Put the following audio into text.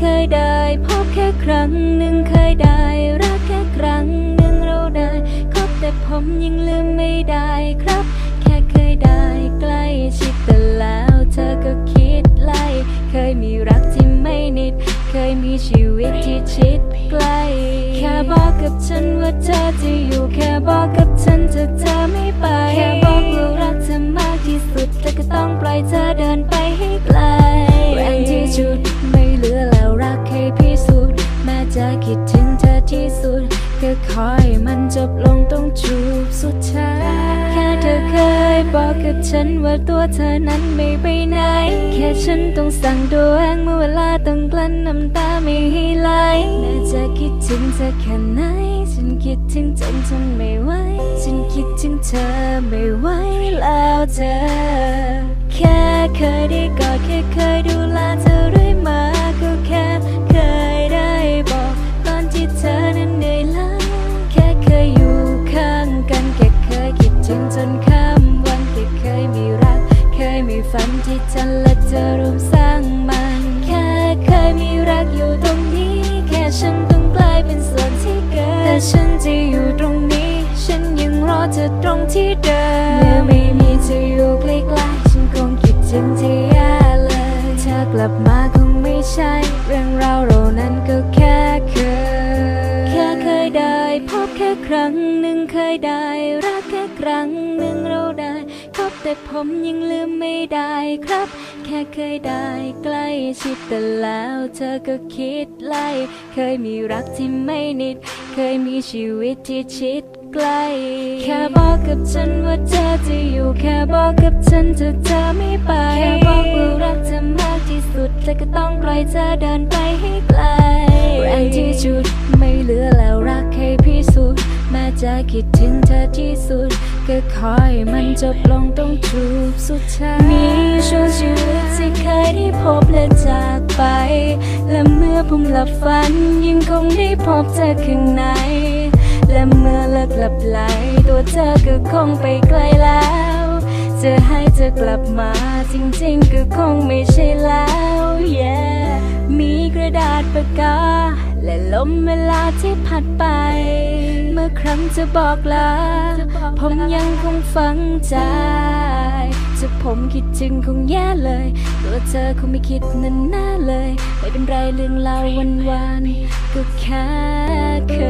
เคยได้พบแค่ครั้งหนึ่งเคยได้รักแค่ครั้งหนึ่งเราได้คบแต่ผมยังลืมไม่ได้ครับ แค่เคยได้ใกล้ชิดแต่แล้วเธอก็คิดไล่เคยมีรักที่ไม่นิด เคยมีชีวิตที่ชิดใกล้แค่บอกกับฉันว่าเธอจะอยู่แค่บอกกับฉันเธอเธอไม่ไปแค่บอกว่ารักเธอมากที่สุดแต่ก็ต้องปล่อยเธอเดิน แม้จะคิดถึงเธอที่สุดก็คอยมันจบลงตรงจูบสุดท้ายแค่เธอเคยบอกกับฉันว่าตัวเธอนั้นไม่ไปไหน แค่ฉันต้องสั่งตัวเองเมื่อเวลาต้องกลั้นน้ำตาไม่ให้ไหลแม้จะคิดถึงเธอแค่ไหน ฉันคิดถึงจนทนไม่ไหวฉันคิดถึงเธอไม่ไหวแล้วเธอ แค่เคยได้กอดแค่เคยดู จนข้ามวันแค่เคยมีรัก เคยมีฝันที่ฉันและเธอร่วมสร้างมัน แค่เคยมีรักอยู่ตรงนี้ แค่ฉันต้องกลายเป็นส่วนที่เกินแต่ฉันจะอยู่ตรงนี้ ฉันยังรอเธอตรงที่เดิมเมื่อไม่มีเธออยู่ใกล้ๆฉันคงคิดถึงเธอแย่เลยเธอกลับมาคงไม่ใช่ เรื่องราวเรานั้นก็แค่เคย แค่เคยได้พบแค่ครั้งหนึ่งเคยได้รัก รั้งหนึ่งเราได้พบแต่ผมยังลืมไม่ได้ครับ แค่เคยได้ใกล้ชิดแต่แล้วเธอก็คิดไล่เคยมีรักที่ไม่นิด เคยมีชีวิตที่ชิดใกล้แค่บอกกับฉันว่าเธอจะอยู่แค่บอกกับฉันเธอเธอไม่ไปแค่บอกว่ารักเธอมากที่สุดแต่ก็ต้องปล่อยเธอเดินไปให้ไกลแรงที่ชุดไม่เหลือแล้วรักให้พิสูจน์แม้ จะคิดถึงเธอที่สุด ก็คอยมันจบลงตรงจูบสุดท้ายมีช่วงชีวิตที่เคยได้พบและจากไป และเมื่อผมหลับฝันยังคงได้พบเธอข้างใน และเมื่อเลิกหลับไหลตัวเธอก็คงไปไกลแล้วจะให้เธอกลับมาจริงๆก็คงไม่ใช่แล้ว yeah มีกระดาษปากกา และลมเวลาที่พัดไป เมื่อครั้งจะบอกลา ผมยังคงฝังใจ จะผมคิดถึงคงแย่เลย ตัวเธอคงไม่คิดนั่นแน่เลย ไม่เป็นไรเรื่องราววันวานๆก็แค่เคย